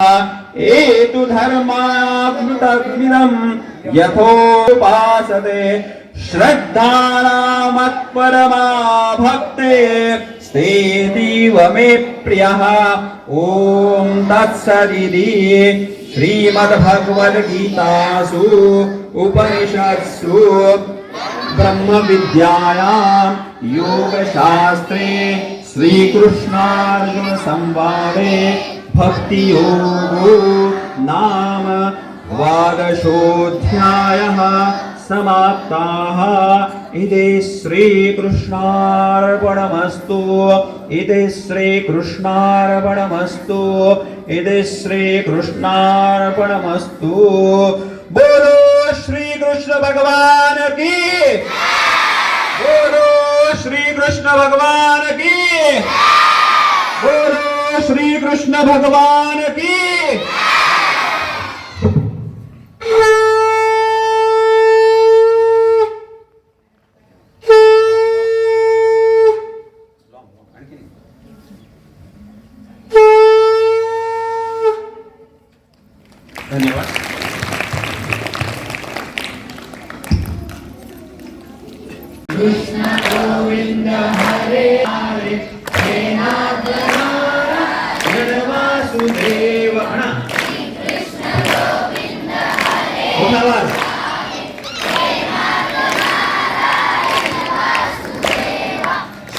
एतु धर्मात्मतमिदं यथोपासते श्रद्धानामत्परमा भक्ते स्तेतीव मे प्रियः। ॐ तत्सदिति श्रीमद्भगवद्गीतासु उपनिषत्सु ब्रह्मविद्यायां योगशास्त्रे श्रीकृष्णार्जुनसंवादे भक्तियोगो नाम द्वादशोऽध्यायः समाप्ताः। इति श्रीकृष्णार्पणमस्तु। इति श्रीकृष्णार्पणमस्तु। इति श्रीकृष्णार्पणमस्तु। बोलो श्रीकृष्ण भगवान की। बोलो श्री भगवान की। बोलो श्री कृष्ण भगवान की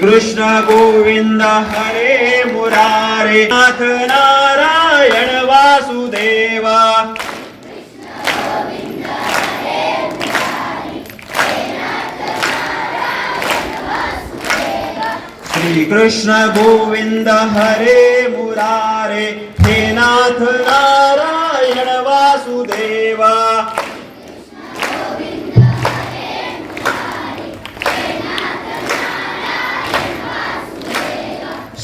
कृष्ण गोविंद हरे मुरारे नाथ नारायण वासुदेवा। श्री कृष्ण गोविंद हरे मुरारे हे नाथ नारायण वासुदेवा।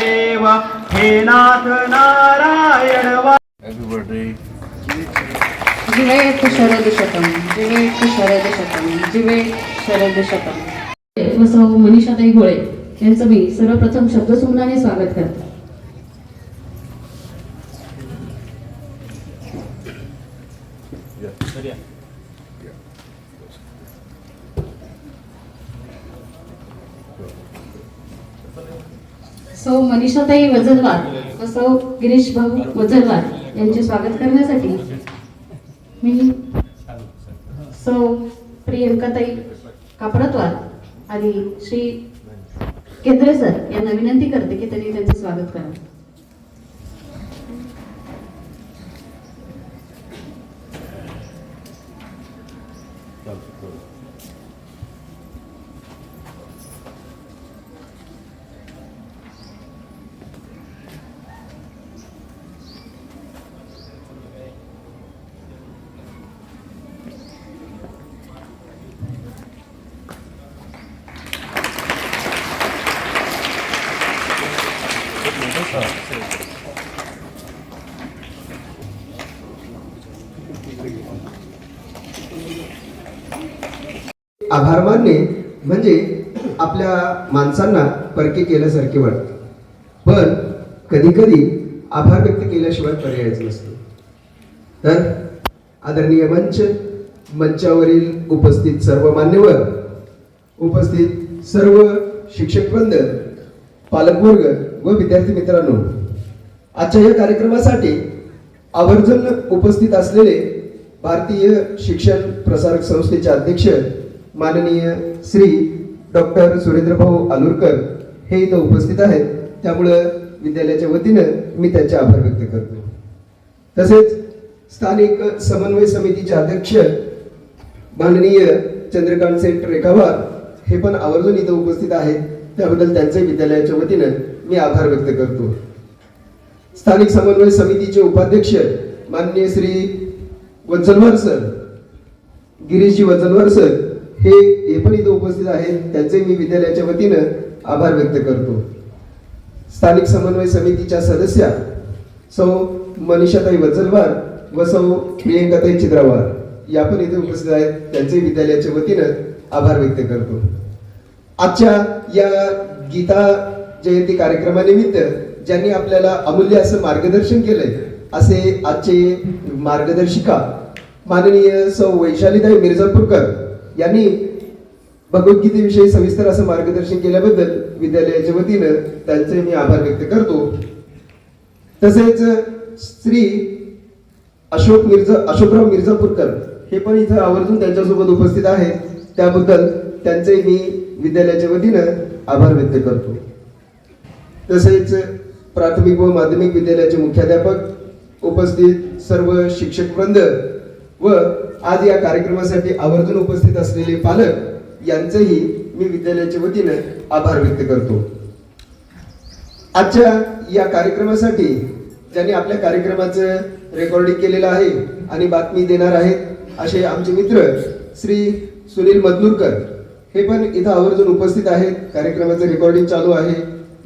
वासुदेव हे नाथ नारायण वा जिवेत शरद शतम जिवेत शरद शतम जिवेत शरद शतम. सौ मनीषाताई गोळे यांचं मी सर्वप्रथम शब्दसुमनाने स्वागत करते. सौ मनीषाताई वजनवार व सौ गिरीश भाऊ वजनवार यांचे स्वागत करण्यासाठी मी सौ प्रियंकाताई कापडतवार आणि श्री केंद्रे सर यांना विनंती करते की त्यांनी त्यांचं स्वागत करावं. आभार मानणे म्हणजे आपल्या माणसांना परके केल्यासारखे वाटते. पण कधी कधी आभार व्यक्त केल्याशिवाय पर्यायच नसतो. तर आदरणीय मंच मंचावरील उपस्थित सर्व मान्यवर उपस्थित सर्व शिक्षकवृंद पालकवर्ग व विद्यार्थी मित्रांनो आजच्या या कार्यक्रमासाठी आवर्जून उपस्थित असलेले भारतीय शिक्षण प्रसारक संस्थेचे अध्यक्ष माननीय श्री डॉक्टर सुरेंद्रभाऊ आलुरकर हे इथं उपस्थित आहेत. त्यामुळं विद्यालयाच्या वतीनं मी त्यांचे आभार व्यक्त करतो. तसेच स्थानिक समन्वय समितीचे अध्यक्ष माननीय चंद्रकांत सेठ रेखावार हे पण आवर्जून इथं उपस्थित आहेत. त्याबद्दल त्यांचे विद्यालयाच्या वतीनं मी आभार व्यक्त करतो. स्थानिक समन्वय समितीचे उपाध्यक्ष माननीय श्री वत्सलवार सर गिरीशजी वत्सलवार सर हे हे पण इथं उपस्थित आहेत. त्यांचे मी विद्यालयाच्या वतीनं आभार व्यक्त करतो. स्थानिक समन्वय समितीच्या सदस्या सौ मनीषाताई वजनवार व सौ प्रियंकाताई चित्रावार या पण इथे उपस्थित आहेत. त्यांचे विद्यालयाच्या वतीनं आभार व्यक्त करतो. आजच्या या गीता जयंती कार्यक्रमानिमित्त ज्यांनी आपल्याला अमूल्य असं मार्गदर्शन केलंय असे आजचे मार्गदर्शिका माननीय सौ वैशालीताई मिर्झापूरकर यांनी भगवद्गीतेविषयी सविस्तर असं मार्गदर्शन केल्याबद्दल विद्यालयाच्या वतीनं त्यांचे मी आभार व्यक्त करतो. तसेच श्री अशोक मिर्झा अशोकराव मिर्झापूरकर हे पण इथं आवर्जून त्यांच्यासोबत उपस्थित आहेत. त्याबद्दल त्यांचे मी विद्यालयाच्या वतीनं आभार व्यक्त करतो. तसेच प्राथमिक व माध्यमिक विद्यालयाचे मुख्याध्यापक उपस्थित सर्व शिक्षक वृंद व आज या कार्यक्रमासाठी आवर्जून उपस्थित असलेले पालक यांचंही मी विद्यालयाच्या वतीनं आभार व्यक्त करतो. आजच्या या कार्यक्रमासाठी ज्यांनी आपल्या कार्यक्रमाचं रेकॉर्डिंग केलेलं आहे आणि बातमी देणार आहेत असे आमचे मित्र श्री सुनील मदनूरकर हे पण इथं आवर्जून उपस्थित आहेत. कार्यक्रमाचं रेकॉर्डिंग चालू आहे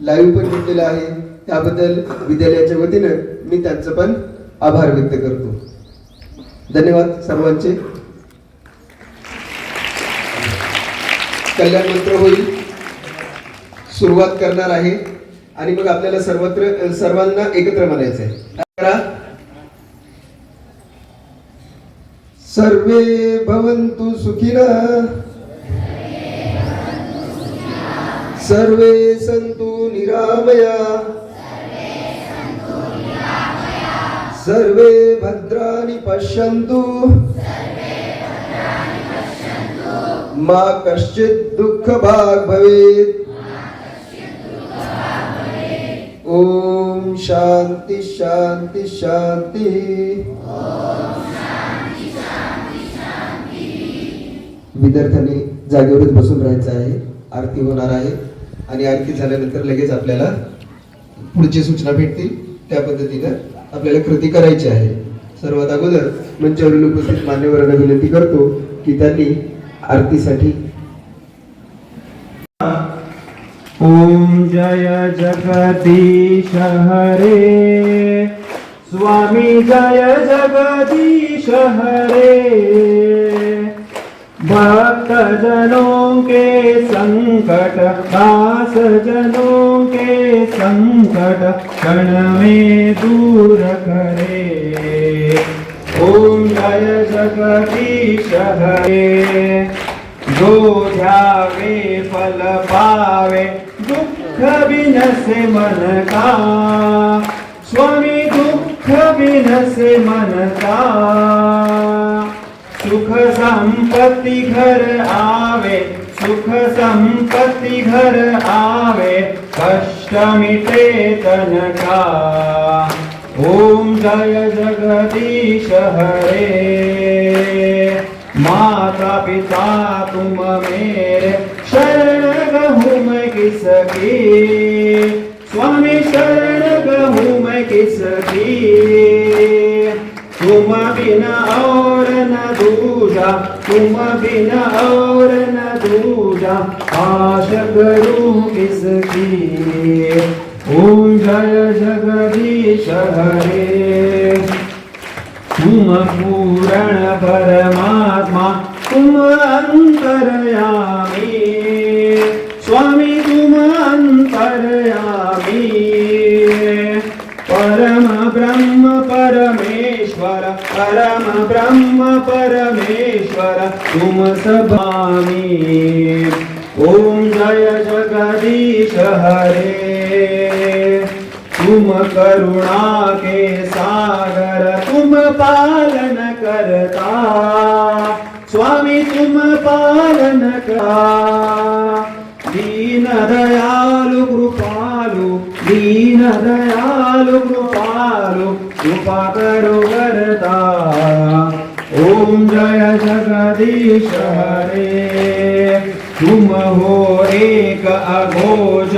लाईव्ह पण घेतलेलं आहे. त्याबद्दल विद्यालयाच्या वतीनं मी त्यांचं पण आभार व्यक्त करतो. धन्यवाद सर्वांचे. कल्याण मंत्र होईल. सुरुवात करणार आहे. आणि मग आपल्याला सर्वत्र सर्वांना एकत्र म्हणायचं आहे. करा. सर्वे भवन्तु सुखिनः। सर्वे सन्तु निरामया। सर्वे भद्राणि पश्यन्तु। मा कश्चित् दुःखभाग् भवेत्। ओम शांती शांती शांती विद्यार्थ्यांनी जागेवरच बसून राहायचं आहे. आरती होणार आहे. आणि आरती झाल्यानंतर लगेच आपल्याला पुढची सूचना भेटतील. त्या पद्धतीनं आपल्याला कृती करायची आहे. सर्वात अगोदर मंचावरील उपस्थित मान्यवरांना विनंती करतो की त्यांनी आरतीसाठी ओम जय जगदीश हरे. स्वामी जय जगदीश हरे. भक्त जनों के संकट दास जनों के संकट क्षण में दूर करे। ओम जय जगदीश हरे। जो ध्यावे फल पावे दुःख बिनसे मन का। स्वामी दुःख बिनसे मन का। सुख संपत्ति घर आवे सुख संपत्ति घर आवे कष्ट मिटे तन का ओम जय जगदीश हरे। माता पिता तुम मेरे शरण गहू मैं किसकी? स्वामी शरण गहू मैं किसकी? तुम बिना और न दूजा तुम बिना और न दूजा। आश करूं किसकी ओम जय जगदीश हरे। तुम पूरण परमात्मा तुम अंतरयामी। परमेश्वर परम ब्रह्म परमेश्वर तुम सभामी ओम जय जगदीश हरे। तुम करुणा के सागर तुम पालन करता। स्वामी तुम पालन करा। दीन दयालु कृपालु दीन दयालु कृपालु। कृपा करो वरदा ओम जय जगदीश हरे। तुम हो एक अघोष।